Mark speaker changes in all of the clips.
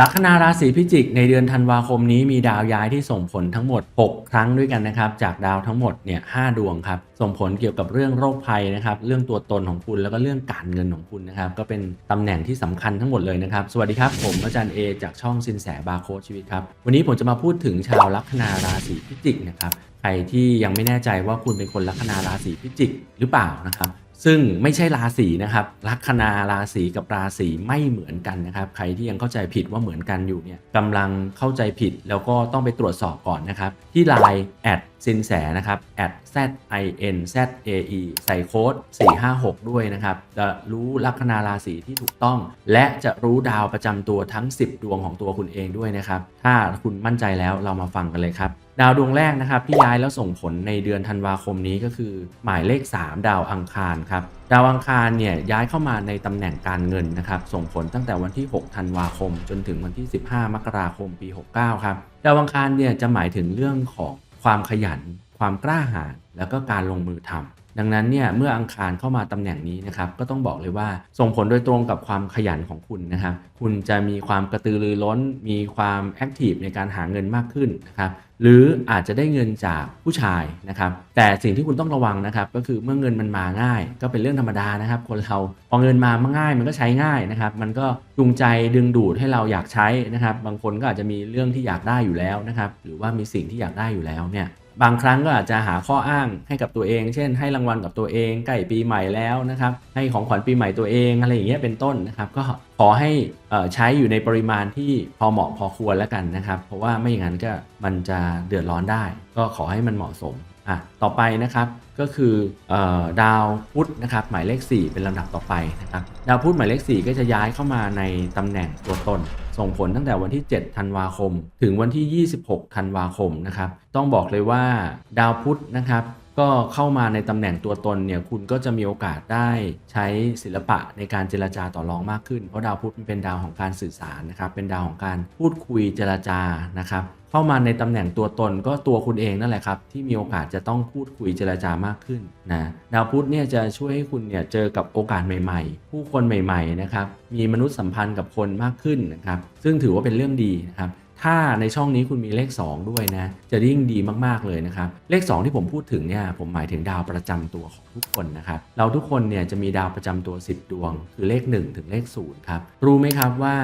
Speaker 1: ลัคนาราศีพิจิกในเดือนธันวาคมนี้มีดาวย้ายที่ส่งผลทั้งหมด 6 ครั้งด้วยกันนะครับ จากดาวทั้งหมดเนี่ยหดวงครับ ส่งผลเกี่ยวกับเรื่องโรคภัยนะครับ เรื่องตัวตนของคุณแล้วก็เรื่องการเงินของคุณนะครับ ก็เป็นตำแหน่งที่สำคัญทั้งหมดเลยนะครับ สวัสดีครับ ผมอาจารย์เอจากช่องสินแสบาโคชีวิตครับ วันนี้ผมจะมาพูดถึงชาวลัคนาราศีพิจิกนะครับ ใครที่ยังไม่แน่ใจว่าคุณเป็นคนลัคนาราศีพิจิกหรือเปล่านะครับ ซึ่งไม่ใช่ราศีนะครับ ลัคนาราศีกับราศีไม่เหมือนกันนะครับ ใครที่ยังเข้าใจผิดว่าเหมือนกันอยู่เนี่ยกำลังเข้าใจผิดแล้วก็ต้องไปตรวจสอบก่อนนะครับ ที่ไลน์แอดสินแสนะครับ at z i n z a e ใส่โค้ด456 ด้วยนะครับ จะรู้ลัคนาราศีที่ถูกต้อง และจะรู้ดาวประจำตัวทั้ง 10 ดวงของตัวคุณเองด้วยนะครับ ถ้าคุณมั่นใจแล้วเรามาฟังกันเลยครับ ดาวดวงแรกนะครับที่ย้ายแล้วส่งผลในเดือนธันวาคมนี้ก็คือ หมายเลข 3 ดาวอังคารครับดาวอังคารเนี่ยย้ายเข้ามาในตำแหน่งการเงินนะครับส่งผลตั้งแต่วันที่ 6 ธันวาคม จนถึงวันที่ 15 มกราคมปี 69 ครับดาวอังคารเนี่ยจะหมายถึงเรื่องของความขยัน ความกล้าหาญแล้วก็การลงมือทำ ดังนั้นเนี่ยเมื่ออังคารเข้ามาตำแหน่งนี้นะครับก็ต้องบอกเลยว่าส่งผลโดยตรงกับความขยันของคุณนะครับคุณจะมีความกระตือรือร้น มีความแอคทีฟในการหาเงินมากขึ้นนะครับหรืออาจจะได้เงินจากผู้ชายนะครับแต่สิ่งที่คุณต้องระวังนะครับก็คือเมื่อเงินมันมาง่าย ก็เป็นเรื่องธรรมดานะครับ คนเราพอเงินมาง่ายมันก็ใช้ง่ายนะครับมันก็จูงใจดึงดูดให้เราอยากใช้นะครับบางคนก็อาจจะมีเรื่องที่อยากได้อยู่แล้วนะครับหรือว่ามีสิ่งที่อยากได้อยู่แล้วเนี่ย บางครั้งก็อาจจะหาข้ออ้างให้กับตัวเอง เช่น ให้รางวัลกับตัวเองใกล้ปีใหม่แล้วนะครับ ให้ของขวัญปีใหม่ตัวเองอะไรอย่างเงี้ยเป็นต้นนะครับ ก็ขอให้ใช้อยู่ในปริมาณที่พอเหมาะพอควรแล้วกันนะครับ เพราะว่าไม่อย่างนั้นก็มันจะเดือดร้อนได้ ก็ขอให้มันเหมาะสมอะต่อไปนะครับก็คือออดาวพุธนะครับหมายเลข 4 เป็นลำดับต่อไปนะครับดาวพุธหมายเลข 4 ก็จะย้ายเข้ามาในตำแหน่งตัวตน ส่งผลตั้งแต่วันที่ 7 ธันวาคม ถึงวันที่ 26 ธันวาคมนะครับ ต้องบอกเลยว่าดาวพุธนะครับก็เข้ามาในตำแหน่งตัวตนเนี่ยคุณก็จะมีโอกาสได้ใช้ศิลปะในการเจรจาต่อรองมากขึ้น เพราะดาวพุธมันเป็นดาวของการสื่อสารนะครับเป็นดาวของการพูดคุยเจรจานะครับ เข้ามาในตำแหน่งตัวตนก็ตัวคุณเองนั่นแหละครับ ที่มีโอกาสจะต้องพูดคุยเจรจามากขึ้นนะดาวพุธเนี่ยจะช่วยให้คุณเนี่ยเจอกับโอกาสใหม่ ๆ ผู้คนใหม่ๆนะครับมีมนุษยสัมพันธ์กับคนมากขึ้นนะครับซึ่งถือว่าเป็นเรื่องดีนะครับถ้าในช่องนี้คุณมีเลข 2 ด้วยนะ จะยิ่งดีมาก ๆ เลยนะครับ เลข 2 ที่ผมพูดถึงเนี่ยผมหมายถึงดาวประจำตัวของทุกคนนะครับ เราทุกคนเนี่ยจะมีดาวประจำตัว 10 ดวง คือเลข 1 ถึงเลข0ครับ รู้ไหมครับว่า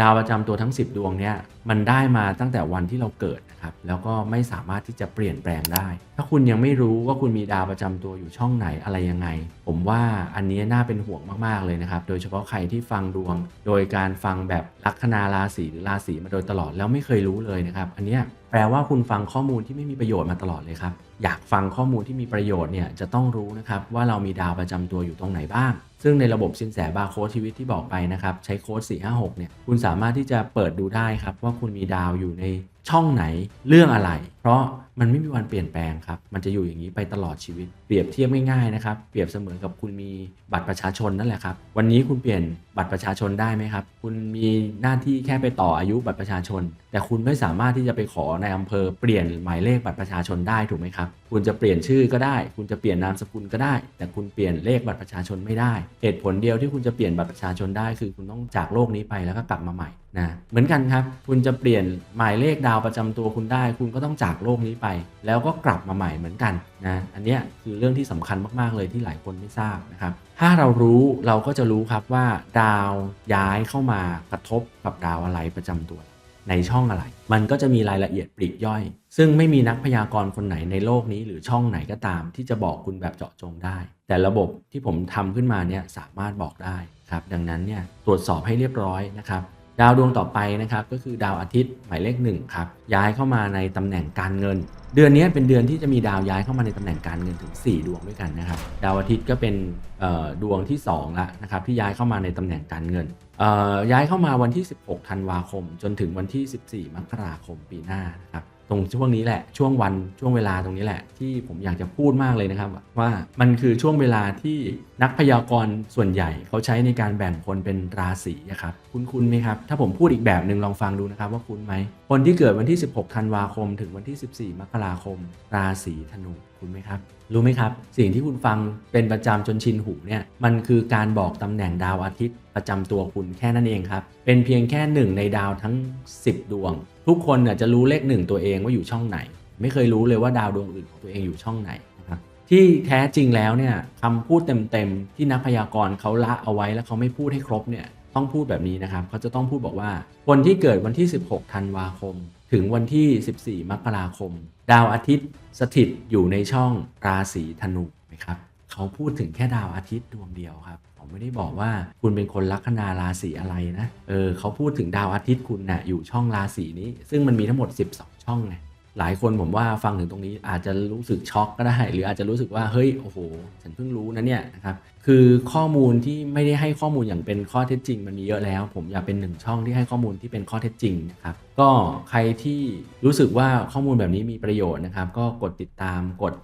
Speaker 1: ดาวประจำตัวทั้ง 10 ดวงเนี่ย มันได้มาตั้งแต่วันที่เราเกิดนะครับ แล้วก็ไม่สามารถที่จะเปลี่ยนแปลงได้ ถ้าคุณยังไม่รู้ว่าคุณมีดาวประจำตัวอยู่ช่องไหนอะไรยังไง ผมว่าอันนี้น่าเป็นห่วงมากๆเลยนะครับ โดยเฉพาะใครที่ฟังดวง โดยการฟังแบบลัคนาราศีหรือราศีมาโดยตลอดแล้วไม่เคยรู้เลยนะครับ อันเนี้ยแปลว่าคุณฟังข้อมูลที่ไม่มีประโยชน์มาตลอดเลยครับ อยากฟังข้อมูลที่มีประโยชน์เนี่ยจะต้องรู้นะครับว่าเรามีดาวประจำตัวอยู่ตรงไหนบ้าง ซึ่งในระบบสินแสบาร์โค้ดชีวิตที่บอกไปนะครับ ใช้โค้ด456เนี่ยคุณสามารถที่จะเปิดดูได้ครับว่าคุณมีดาวอยู่ใน ช่องไหนเรื่องอะไร เพราะมันไม่มีวันเปลี่ยนแปลงครับ มันจะอยู่อย่างนี้ไปตลอดชีวิต เปรียบเทียบง่ายๆนะครับ เปรียบเสมือนกับคุณมีบัตรประชาชนนั่นแหละครับ วันนี้คุณเปลี่ยนบัตรประชาชนได้ไหมครับ คุณมีหน้าที่แค่ไปต่ออายุบัตรประชาชน แต่คุณไม่สามารถที่จะไปขอในอำเภอเปลี่ยนหมายเลขบัตรประชาชนได้ถูกไหมครับคุณจะเปลี่ยนชื่อก็ได้ คุณจะเปลี่ยนนามสกุลก็ได้ แต่คุณเปลี่ยนเลขบัตรประชาชนไม่ได้ เหตุผลเดียวที่คุณจะเปลี่ยนบัตรประชาชนได้ คือคุณต้องจากโลกนี้ไปแล้วก็กลับมาใหม่นะเหมือนกันครับ คุณจะเปลี่ยนหมายเลขดาวประจำตัวคุณได้ คุณก็ต้องจากโลกนี้ไป แล้วก็กลับมาใหม่เหมือนกันนะอันนี้คือเรื่องที่สำคัญมากๆเลยที่หลายคนไม่ทราบนะครับถ้าเรารู้เราก็จะรู้ครับว่า ดาวย้ายเข้ามากระทบกับดาวอะไรประจำตัว ในช่องอะไร มันก็จะมีรายละเอียดปลีกย่อย ซึ่งไม่มีนักพยากรณ์คนไหนในโลกนี้ หรือช่องไหนก็ตาม ที่จะบอกคุณแบบเจาะจงได้ แต่ระบบที่ผมทำขึ้นมาเนี่ยสามารถบอกได้ครับดังนั้นเนี่ยตรวจสอบให้เรียบร้อยนะครับ ดาวดวงต่อไปนะครับก็คือดาวอาทิตย์หมายเลขหนึ่งครับย้ายเข้ามาในตำแหน่งการเงิน เดือนนี้เป็นเดือนที่จะมีดาวย้ายเข้ามาในตำแหน่งการเงินถึง 4 ดวงด้วยกันนะครับดาวอาทิตย์ก็เป็นดวงที่2ละนะครับที่ย้ายเข้ามาในตำแหน่งการเงินย้ายเข้ามาวันที่ 16 ธันวาคม จนถึงวันที่ 14 มกราคมปีหน้านะครับ ตรงช่วงนี้แหละช่วงวันช่วงเวลาตรงนี้แหละ ที่ผมอยากจะพูดมากเลยนะครับ ว่ามันคือช่วงเวลาที่นักพยากรณ์ส่วนใหญ่เขาใช้ในการแบ่งคนเป็นราศีอะครับคุณคุณไหมครับ ถ้าผมพูดอีกแบบหนึ่งลองฟังดูนะครับว่าคุณไหม คนที่เกิดวันที่ 16 ธันวาคม ถึงวันที่ 14 มกราคม ราศีธนูคุณไหมครับ รู้ไหมครับ สิ่งที่คุณฟังเป็นประจำจนชินหูเนี่ยมันคือการบอกตำแหน่งดาวอาทิตย์ ประจำตัวคุณแค่นั้นเองครับเป็นเพียงแค่หนึ่งในดาวทั้ง 10 ดวง ทุกคนเนี่ยจะรู้เลขหนึ่งตัวเองว่าอยู่ช่องไหน ไม่เคยรู้เลยว่าดาวดวงอื่นของตัวเองอยู่ช่องไหนนะครับที่แท้จริงแล้วเนี่ยคำพูดเต็มๆที่นักพยากรณ์เขาละเอาไว้แล้วเขาไม่พูดให้ครบเนี่ยต้องพูดแบบนี้นะครับเขาจะต้องพูดบอกว่า คนที่เกิดวันที่ 16 ธันวาคม ถึงวันที่ 14 มกราคม ดาวอาทิตย์สถิตอยู่ในช่องราศีธนูนะครับ เขาพูดถึงแค่ดาวอาทิตย์ดวงเดียวครับ ผมไม่ได้บอกว่าคุณเป็นคนลัคนาราศีอะไรนะ เออเขาพูดถึงดาวอาทิตย์คุณนะ่ะอยู่ช่องราศีนี้ ซึ่งมันมีทั้งหมด 12 ช่องไง หลายคนผมว่าฟังถึงตรงนี้อาจจะรู้สึกช็อกก็ได้ หรืออาจจะรู้สึกว่าเฮ้ยโอ้โห ฉันเพิ่งรู้นะเนี่ยนะครับคือข้อมูลที่ไม่ได้ให้ข้อมูลอย่างเป็นข้อเท็จจริง มันมีเยอะแล้ว ผมอยากเป็นหนึ่งช่องที่ให้ข้อมูลที่เป็นข้อเท็จจริงนะครับก็ใครที่รู้สึกว่าข้อมูลแบบนี้มีประโยชน์นะครับก็กดติดตามกด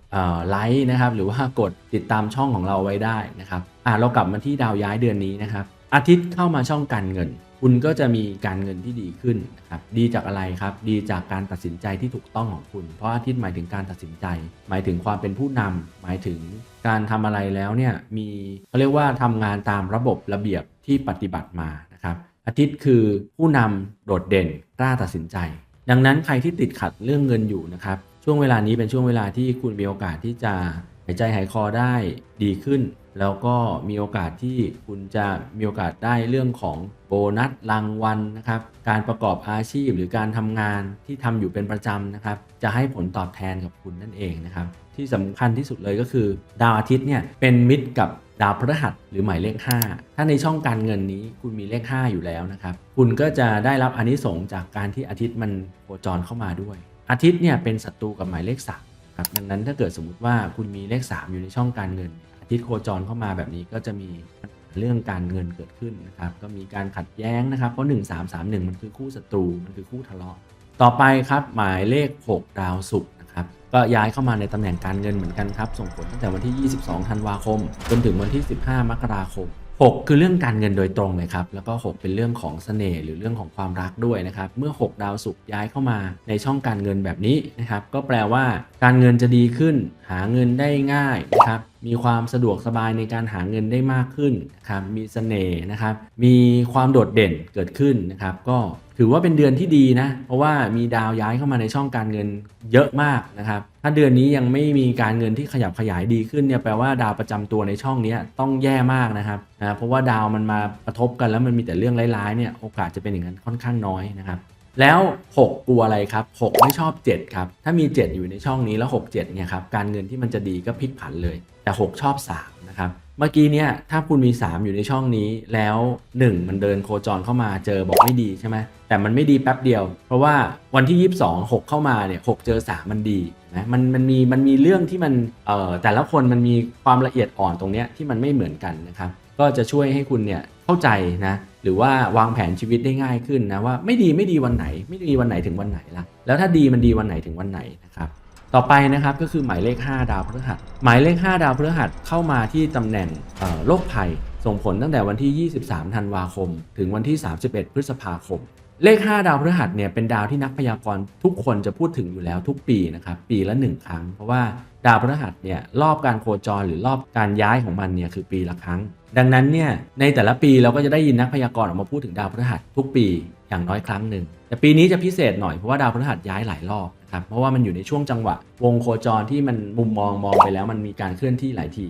Speaker 1: ไลค์นะครับหรือว่ากดติดตามช่องของเราไว้ได้นะครับอ่าเรากลับมาที่ดาวย้ายเดือนนี้นะครับ อาทิตย์เข้ามาช่องการเงิน คุณก็จะมีการเงินที่ดีขึ้นนะครับดีจากอะไรครับ ดีจากการตัดสินใจที่ถูกต้องของคุณ เพราะอาทิตย์หมายถึงการตัดสินใจ หมายถึงความเป็นผู้นำหมายถึงการทำอะไรแล้วเนี่ยมีเขาเรียกว่าทำงานตามระบบระเบียบที่ปฏิบัติมานะครับอาทิตย์คือผู้นำโดดเด่นกล้าตัดสินใจ ดังนั้นใครที่ติดขัดเรื่องเงินอยู่นะครับช่วงเวลานี้เป็นช่วงเวลาที่คุณมีโอกาสที่จะายใจหายคอได้ดีขึ้น แล้วก็มีโอกาสที่คุณจะมีโอกาสได้เรื่องของโบนัสรางวัลนะครับ การประกอบอาชีพหรือการทำงานที่ทำอยู่เป็นประจำนะครับ จะให้ผลตอบแทนกับคุณนั่นเองนะครับ ที่สำคัญที่สุดเลยก็คือ ดาวอาทิตย์เนี่ยเป็นมิตรกับดาวพฤหัสหรือหมายเลข 5 ถ้าในช่องการเงินนี้คุณมีเลข 5 อยู่แล้วนะครับ คุณก็จะได้รับอานิสงส์จากการที่อาทิตย์มันโคจรเข้ามาด้วย อาทิตย์เนี่ยเป็นศัตรูกับหมายเลข3 ครับดังนั้นถ้าเกิดสมมติว่าคุณมีเลข 3 อยู่ในช่องการเงิน อาทิตย์โคจรเข้ามาแบบนี้ก็จะมีเรื่องการเงินเกิดขึ้นนะครับ ก็มีการขัดแย้งนะครับ เพราะ 1 3 3 1 มันคือคู่ศัตรู มันคือคู่ทะเลาะ ต่อไปครับหมายเลข 6 ดาวศุกร์นะครับ ก็ย้ายเข้ามาในตำแหน่งการเงินเหมือนกันครับ ส่งผลตั้งแต่วันที่ 22 ธันวาคม จนถึงวันที่ 15 มกราคม 6 คือเรื่องการเงินโดยตรงเลยครับ แล้วก็ 6 เป็นเรื่องของเสน่ห์หรือเรื่องของความรักด้วยนะครับ เมื่อ 6 ดาวสุกย้ายเข้ามาในช่องการเงินแบบนี้นะครับ ก็แปลว่าการเงินจะดีขึ้น หาเงินได้ง่ายนะครับมีความสะดวกสบายในการหาเงินได้มากขึ้นนะครับ มีเสน่ห์นะครับ มีความโดดเด่นเกิดขึ้นนะครับ ก็ ถือว่าเป็นเดือนที่ดีนะ เพราะว่ามีดาวย้ายเข้ามาในช่องการเงินเยอะมากนะครับ ถ้าเดือนนี้ยังไม่มีการเงินที่ขยับขยายดีขึ้นเนี่ยแปลว่าดาวประจำตัวในช่องนี้ต้องแย่มากนะครับนะเพราะว่าดาวมันมากระทบกันแล้วมันมีแต่เรื่องร้ายๆเนี่ยโอกาสจะเป็นอย่างนั้นค่อนข้างน้อยนะครับแล้ว 6 กลัวอะไรครับ 6 ไม่ชอบ 7 ครับ ถ้ามี 7 อยู่ในช่องนี้แล้ว 6 7เนี่ยครับการเงินที่มันจะดีก็พลิกผันเลย แต่ 6 ชอบ 3 นะครับ เมื่อกี้เนี่ยถ้าคุณมี 3 อยู่ในช่องนี้แล้ว 1 มันเดินโคจรเข้ามาเจอบอกไม่ดีใช่ไหมแต่มันไม่ดีแป๊บเดียว เพราะว่าวันที่ 22 6 เข้ามาเนี่ย6เจอ 3 มันดีนะมันมันมีมันมีเรื่องที่มันเอ่อแต่ละคนมันมีความละเอียดอ่อนตรงเนี้ยที่มันไม่เหมือนกันนะครับก็จะช่วยให้คุณเนี่ยเข้าใจนะหรือว่าวางแผนชีวิตได้ง่ายขึ้นนะว่าไม่ดีไม่ดีวันไหน ไม่ดีวันไหนถึงวันไหนละแล้วถ้าดีมันดีวันไหนถึงวันไหนนะครับ ต่อไปนะครับก็คือหมายเลข 5 ดาวพฤหัส หมายเลข 5 ดาวพฤหัสเข้ามาที่ตำแหน่งโรคภัย ส่งผลตั้งแต่วันที่ 23 ธันวาคม ถึงวันที่ 31 พฤษภาคม เลข 5 ดาวพฤหัสเนี่ยเป็นดาวที่นักพยากรณ์ทุกคนจะพูดถึงอยู่แล้วทุกปีนะครับปีละ 1 ครั้ง เพราะว่าดาวพฤหัสเนี่ยรอบการโคจรหรือรอบการย้ายของมันเนี่ยคือปีละครั้ง ดังนั้นเนี่ยในแต่ละปีเราก็จะได้ยินนักพยากรณ์ออกมาพูดถึงดาวพฤหัสทุกปีอย่างน้อยครั้งหนึ่งแต่ปีนี้จะพิเศษหน่อยเพราะว่าดาวพฤหัสย้ายหลายรอบ ครับเพราะว่ามันอยู่ในช่วงจังหวะ วงโคจรที่มันมุมมองมองไปแล้วมันมีการเคลื่อนที่หลายที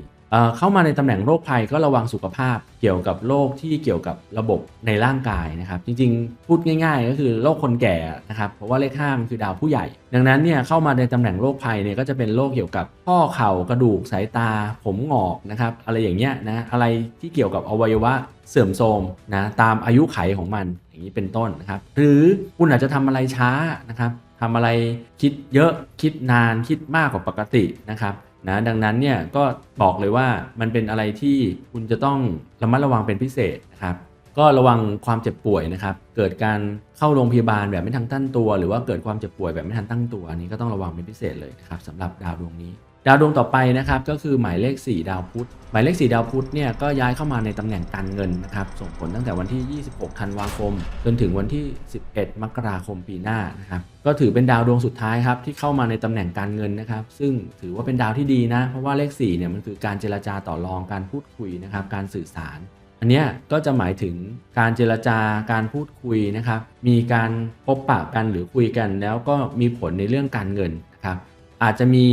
Speaker 1: เข้ามาในตำแหน่งโรคภัยก็ระวังสุขภาพเกี่ยวกับโรคที่เกี่ยวกับระบบในร่างกายนะครับ จริงๆ พูดง่าย ๆ ก็คือโรคคนแก่นะครับเพราะว่าเลขห้ามันคือดาวผู้ใหญ่ ดังนั้นเนี่ยเข้ามาในตำแหน่งโรคภัยเนี่ยก็จะเป็นโรคเกี่ยวกับข้อเข่ากระดูกสายตา ผมหงอกนะครับอะไรอย่างเงี้ยนะอะไรที่เกี่ยวกับอวัยวะเสื่อมโทรมนะตามอายุไขของมันอย่างนี้เป็นต้นนะครับหรือคุณอาจจะทำอะไรช้านะครับ ทำอะไรคิดเยอะคิดนานคิดมากกว่าปกตินะครับนะดังนั้นเนี่ยก็บอกเลยว่ามันเป็นอะไรที่คุณจะต้องระมัดระวังเป็นพิเศษนะครับก็ระวังความเจ็บป่วยนะครับ เกิดการเข้าโรงพยาบาลแบบไม่ทันตั้งตัว หรือว่าเกิดความเจ็บป่วยแบบไม่ทันตั้งตัวอันนี้ก็ต้องระวังเป็นพิเศษเลยนะครับสำหรับดาวดวงนี้ ดาวดวงต่อไปนะครับก็คือหมายเลข 4 ดาวพุธหมายเลข 4 ดาวพุธเนี่ยก็ย้ายเข้ามาในตำแหน่งการเงินนะครับส่งผลตั้งแต่วันที่ 26 ธันวาคม จนถึงวันที่ 11 มกราคมปีหน้านะครับก็ถือเป็นดาวดวงสุดท้ายครับที่เข้ามาในตำแหน่งการเงินนะครับซึ่งถือว่าเป็นดาวที่ดีนะ เพราะว่าเลข4เนี่ยมันคือการเจรจาต่อรองการพูดคุยนะครับการสื่อสาร อันนี้ก็จะหมายถึงการเจรจาการพูดคุยนะครับมีการพบปะกันหรือคุยกันแล้วก็มีผลในเรื่องการเงินนะครับ อาจจะมี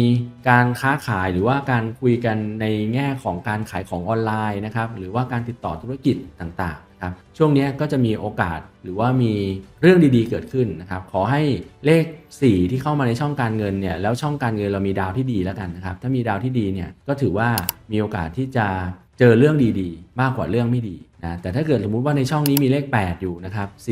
Speaker 1: การค้าขายหรือว่าการคุยกันในแง่ของการขายของออนไลน์นะครับหรือว่าการติดต่อธุรกิจต่างๆนะครับช่วงนี้ก็จะมีโอกาสหรือว่ามีเรื่องดีๆเกิดขึ้นนะครับขอให้เลข 4 ที่เข้ามาในช่องการเงินเนี่ยแล้วช่องการเงินเรามีดาวที่ดีแล้วกันนะครับถ้ามีดาวที่ดีเนี่ยก็ถือว่ามีโอกาสที่จะเจอเรื่องดีๆ มากกว่าเรื่องไม่ดีนะแต่ถ้าเกิดสมมุติว่าในช่องนี้มีเลข 8 อยู่นะครับ4